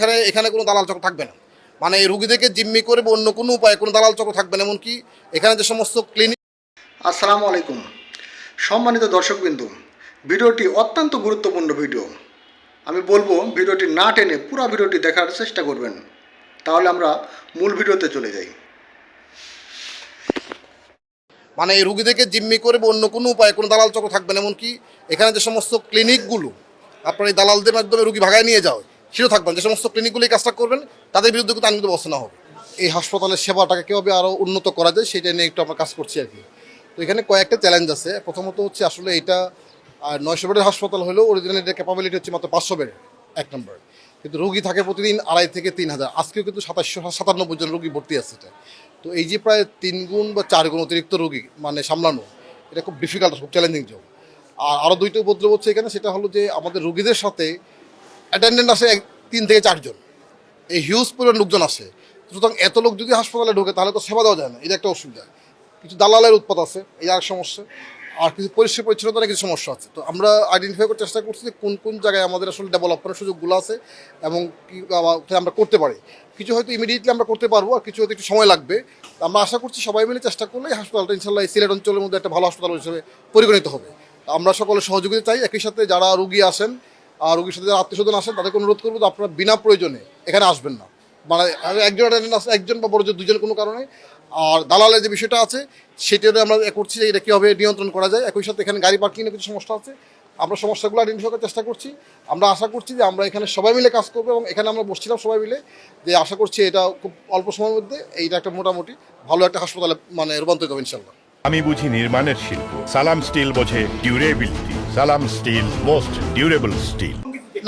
এখানে এখানে কোনো দালাল চক্র থাকবে না। মানে এই রুগীদেরকে জিম্মি করে অন্য কোনো উপায়ে কোনো দালাল চক্র থাকবে না এমনকি এখানে যে সমস্ত ক্লিনিক আসসালামু আলাইকুম। সম্মানিত দর্শকবিন্দু ভিডিওটি অত্যন্ত গুরুত্বপূর্ণ ভিডিও। আমি বলব ভিডিওটি না টেনে পুরো ভিডিওটি দেখার চেষ্টা করবেন। তাহলে আমরা মূল ভিডিওতে চলে যাই। মানে এই রুগীদেরকে জিম্মি করে অন্য কোনো উপায়ে কোনো দালাল চক্র থাকবে না এমনকি এখানে যে সমস্ত ক্লিনিকগুলো আপনার এই দালালদের মাধ্যমে রুগী ভাগায় নিয়ে যাও সেটাও থাকবেন, যে সমস্ত ক্লিনিকগুলো এই কাজটা করবেন, তাদের বিরুদ্ধে কিন্তু আইনগত ব্যবস্থা নেওয়া হবে। এই হাসপাতালের সেবাটাকে কীভাবে আরও উন্নত করা যায়, সেটা নিয়ে একটু আমরা কাজ করছি আর কি। তো এখানে কয়েকটা চ্যালেঞ্জ আছে। প্রথমত হচ্ছে আসলে এটা নয়শো বেডের হাসপাতাল হলেও অরিজিনাল এটা ক্যাপাবিলিটি হচ্ছে মাত্র পাঁচশো বেডের এক নম্বর কিন্তু রুগী থাকে প্রতিদিন আড়াই থেকে তিন হাজার। আজকেও কিন্তু সাতাশশো সাতান্নব্বই জন রুগী ভর্তি আছে এটা। তো এই যে প্রায় তিন গুণ বা চার গুণ অতিরিক্ত রুগী মানে সামলানো, এটা খুব ডিফিকাল্ট খুব চ্যালেঞ্জিং জব আর আরও দুইটা উপদ্রব হচ্ছে এখানে, সেটা হলো যে আমাদের রুগীদের সাথে অ্যাটেন্ডেন্ট এক, তিন থেকে চারজন। এই হিউজ পরিমাণ লোকজন আসে সুতরাং এত লোক যদি হাসপাতালে ঢোকে, তাহলে তো সেবা দেওয়া যায় না। এটা একটা অসুবিধা। কিছু দালালের উৎপাত আছে, এই আর সমস্যা। আর কিছু পরিষ্কার পরিচ্ছন্নতার কিছু সমস্যা আছে। তো আমরা আইডেন্টিফাই করার চেষ্টা করছি যে কোন কোন জায়গায় আমাদের আসলে ডেভেলপমেন্টের সুযোগগুলো আছে এবং আমরা করতে পারি। কিছু হয়তো ইমিডিয়েটলি আমরা করতে পারব, আর কিছু হয়তো একটু সময় লাগবে। আমরা আশা করছি সবাই মিলে চেষ্টা করলে হাসপাতালটা ইনশাল্লাহ এই সিলেট অঞ্চলের মধ্যে একটা ভালো হাসপাতাল হিসেবে পরিগণিত হবে। আমরা সকলে সহযোগিতা চাই। একই সাথে যারা রুগী আসেন আর রুগীর সাথে যারা আত্মীয় স্বজন আসেন, তাদেরকে অনুরোধ করব আপনারা বিনা প্রয়োজনে এখানে আসবেন না। মানে একজন একজন বা বড় দুজন কোনো কারণে। আর দালালের যে বিষয়টা আছে সেটা আমরা করছি যে এটা কীভাবে নিয়ন্ত্রণ করা যায়। একই সাথে এখানে গাড়ি পার্কিংয়ের কিছু সমস্যা আছে। আমরা সমস্যাগুলো আইডেন্টিফাই করার চেষ্টা করছি। আমরা আশা করছি যে আমরা এখানে সবাই মিলে কাজ করব এবং এখানে আমরা বসছিলাম সবাই মিলে যে আশা করছি এটা খুব অল্প সময়ের মধ্যে এইটা একটা মোটামুটি ভালো একটা হাসপাতালে মানে রূপান্তরিত হবে ইনশাল্লাহ আমি বুঝি নির্মাণের শিল্প। সালাম স্টিল বোঝে ডিউরেবিলিটি। সালাম স্টিল, মোস্ট ডিউরেবল স্টিল।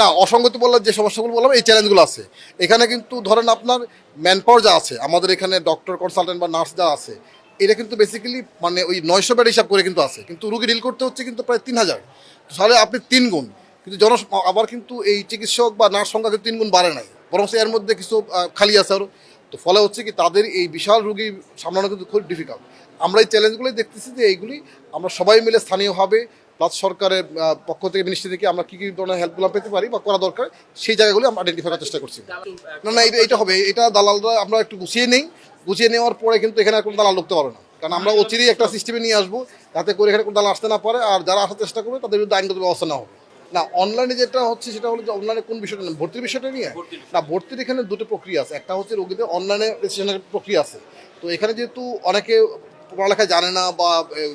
না, অসঙ্গতি বললাম, যে সমস্যাগুলো বললাম, এই চ্যালেঞ্জগুলো আছে। এখানে কিন্তু ধরেন আপনার ম্যান পাওয়ার যা আছে, আমাদের এখানে ডক্টর কনসালটেন্ট বা নার্স যা আছে, এটা কিন্তু বেসিক্যালি মানে ওই নয়শো বেড হিসাব করে কিন্তু আছে। কিন্তু রুগী ডিল করতে হচ্ছে কিন্তু প্রায় তিন হাজার। তাহলে আপনি তিন গুণ। কিন্তু জন, আবার কিন্তু এই চিকিৎসক বা নার্স সংখ্যা কিন্তু তিন গুণ বাড়ে নাই। বরং এর মধ্যে কিছু খালি আছে আরও তো ফলে হচ্ছে কি, তাদের এই বিশাল রুগী সামলানো কিন্তু খুব ডিফিকাল্ট আমরা এই চ্যালেঞ্জগুলোই দেখতেছি যে এইগুলি আমরা সবাই মিলে স্থানীয়ভাবে প্লাস সরকারের পক্ষ থেকে মিনিস্ট্রি থেকে আমরা কী কী ধরনের হেল্পগুলো পেতে পারি বা করা দরকার, সেই জায়গাগুলো আমরা আইডেন্টিফাই করার চেষ্টা করছি। না না এটা হবে। এটা দালালরা, আমরা একটু গুছিয়ে নেই। গুছিয়ে নেওয়ার পরে কিন্তু এখানে কোনো দালাল ঢুকতে পারে না। কারণ আমরা অচিরেই একটা সিস্টেমে নিয়ে আসব, যাতে করে এখানে কোনো দালাল আসতে না পারে, আর যারা আসার চেষ্টা করবে, তাদের বিরুদ্ধে আইনগত ব্যবস্থা নেওয়া হবে। না অনলাইনে যেটা হচ্ছে, সেটা হলো যে অনলাইনে কোন বিষয়টা নেই ভর্তির বিষয়টা নিয়ে? না, ভর্তির এখানে দুটো প্রক্রিয়া আছে। একটা হচ্ছে রোগীদের অনলাইনে রেজিস্ট্রেশনের প্রক্রিয়া আছে। তো এখানে যেহেতু অনেকে পড়ালেখা জানে না বা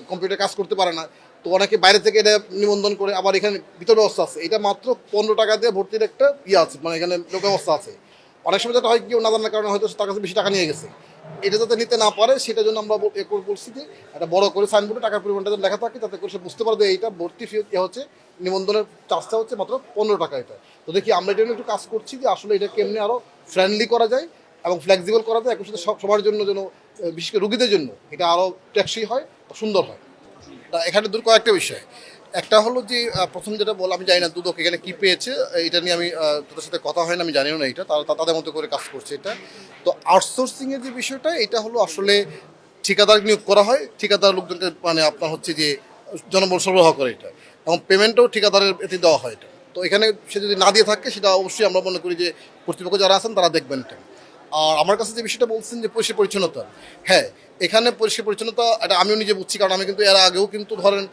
কম্পিউটার কাজ করতে পারে না তো অনেকে বাইরে থেকে এটা নিবন্ধন করে আবার এখানে ভিতর ব্যবস্থা আছে। এটা মাত্র পনেরো টাকা দিয়ে ভর্তির একটা ইয়ে আছে মানে এখানে ব্যবস্থা আছে। অনেক সময় যেটা হয় কেউ না জানার কারণে হয়তো তার কাছে বেশি টাকা নিয়ে গেছে। এটা যাতে নিতে না পারে, সেটার জন্য আমরা এ করে বলছি যে একটা বড় করে সাইনবোর্ডে টাকার পরিমাণটা লেখা থাকে, তাতে করে সে বুঝতে পারবে এইটা ভর্তি ফি হচ্ছে, নিবন্ধনের চার্জটা হচ্ছে মাত্র পনেরো টাকা এটা। তো দেখি আমরা এটা একটু কাজ করছি যে আসলে এটা কেমনি আরও ফ্রেন্ডলি করা যায় এবং ফ্লেক্সিবল করা যায়, একই সাথে সব সবার জন্য যেন বিশেষ করে রুগীদের জন্য এটা আরও ট্যাক্সি হয়, সুন্দর হয়। তা এখানে দূর কয়েকটা বিষয়। একটা হলো যে প্রথম যেটা বল, আমি জানি না দুদক এখানে কী পেয়েছে, এটা নিয়ে আমি তাদের সাথে কথা হয় না, আমি জানিও না এটা, তারা তাদের মতো করে কাজ করছে এটা। তো আউটসোর্সিং এর যে বিষয়টা, এটা হলো আসলে ঠিকাদার নিয়োগ করা হয়, ঠিকাদার লোকজনকে মানে আপনার হচ্ছে যে, জনবল সরবরাহ করে এটা, এবং পেমেন্টও ঠিকাদারের এতে দেওয়া হয় এটা। তো এখানে সে যদি না দিয়ে থাকে, সেটা অবশ্যই আমরা মনে করি যে, কর্তৃপক্ষ যারা আছেন, তারা দেখবেন এটা। আর আমার কাছে যে বিষয়টা বলছেন যে পরিষ্কার পরিচ্ছন্নতা হ্যাঁ এখানে পরিষ্কার পরিচ্ছন্নতা এটা আমিও নিজে বুঝছি, কারণ আমি কিন্তু এর আগেও কিন্তু ধরেন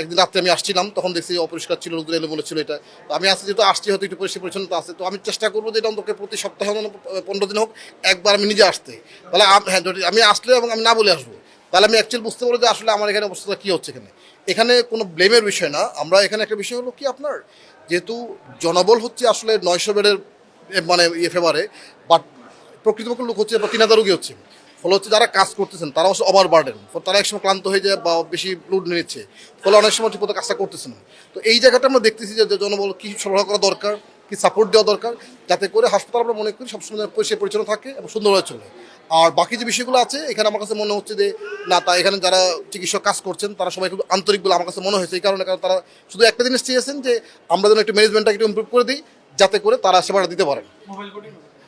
একদিন রাত্রে আমি আসছিলাম, তখন দেখছি অপরিষ্কার ছিল লোকদের এলো বলেছিল এটা। তো আমি আজকে যেহেতু আসছি, হয়তো একটু পরিষ্কার পরিচ্ছন্নতা আছে, তো আমি চেষ্টা করব যে এটা অন্তত প্রতি সপ্তাহে পনেরো দিন হোক, একবার আমি নিজে আসতে। তাহলে হ্যাঁ আমি আসলে এবং আমি না বলে আসব। তাহলে আমি অ্যাকচুয়ালি বুঝতে পারব যে আসলে আমার এখানে অবস্থাটা কী হচ্ছে এখানে। এখানে কোনো ব্লেমের বিষয় না, আমরা এখানে একটা বিষয় হলো কি আপনার, যেহেতু জনবল হচ্ছে আসলে নয়শো বেডের মানে ইয়ে ফেভারে বাট প্রকৃতপক্ষ লোক হচ্ছে বা তিন হাজার রোগী হচ্ছে। ফলে হচ্ছে যারা কাজ করতেছেন, তারা হচ্ছে ওভার বার্ডেন তারা একসময় ক্লান্ত হয়ে যায় বা বেশি লোড নিচ্ছে। ফলে অনেক সময় ঠিকমতো কাজটা করতেছে না। তো এই জায়গাটা আমরা দেখতেছি যে জনবল কী সরবরাহ করা দরকার, কি সাপোর্ট দেওয়া দরকার, যাতে করে হাসপাতাল আমরা মনে করি সবসময় পরিষেবা পরিচ্ছন্ন থাকে এবং সুন্দরভাবে চলে। আর বাকি যে বিষয়গুলো আছে, এখানে আমার কাছে মনে হচ্ছে যে, না, তা এখানে যারা চিকিৎসক কাজ করছেন, তারা সবাই খুব আন্তরিক বলে আমার কাছে মনে হয়েছে। এই কারণে কারণ তারা শুধু একটা জিনিস চেয়েছেন যে, আমরা যেন একটু ম্যানেজমেন্টটাকে একটু ইমপ্রুভ করে দিই, যাতে করে তারা সেবাটা দিতে পারেন।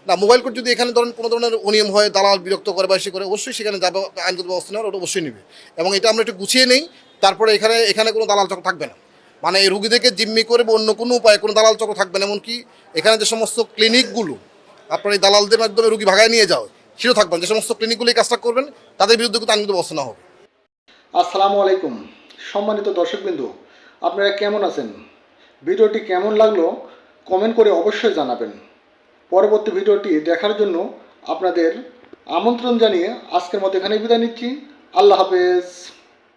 না মোবাইল কোড যদি এখানে ধরেন কোনো ধরনের অনিয়ম হয়, দালাল বিরক্ত করে বা সে করে, অবশ্যই সেখানে যাবে, আইনগত ব্যবস্থা নেওয়ার ওটা অবশ্যই নেবে। এবং এটা আমরা একটু গুছিয়ে নেই, তারপরে এখানে এখানে কোনো দালাল চক্র থাকবে না। মানে এই রুগীদেরকে জিম্মি করে বা অন্য কোনো উপায়ে কোনো দালাল চক্র থাকবে না, এমনকি এখানে যে সমস্ত ক্লিনিকগুলো, আপনার এই দালালদের মাধ্যমে রুগী ভাগায় নিয়ে যাও সেটাও থাকবেন যে সমস্ত ক্লিনিকগুলো এই কাজটা করবেন, তাদের বিরুদ্ধে কিন্তু আইনগত ব্যবস্থা নেওয়া হবে। আসসালামু আলাইকুম। সম্মানিত দর্শকবৃন্দু, আপনারা কেমন আছেন? ভিডিওটি কেমন লাগল, কমেন্ট করে অবশ্যই জানাবেন। পরবর্তী ভিডিওটি দেখার জন্য আপনাদের আমন্ত্রণ জানিয়ে আজকের মতো এখানে বিদায় নিচ্ছি। আল্লাহ হাফেজ।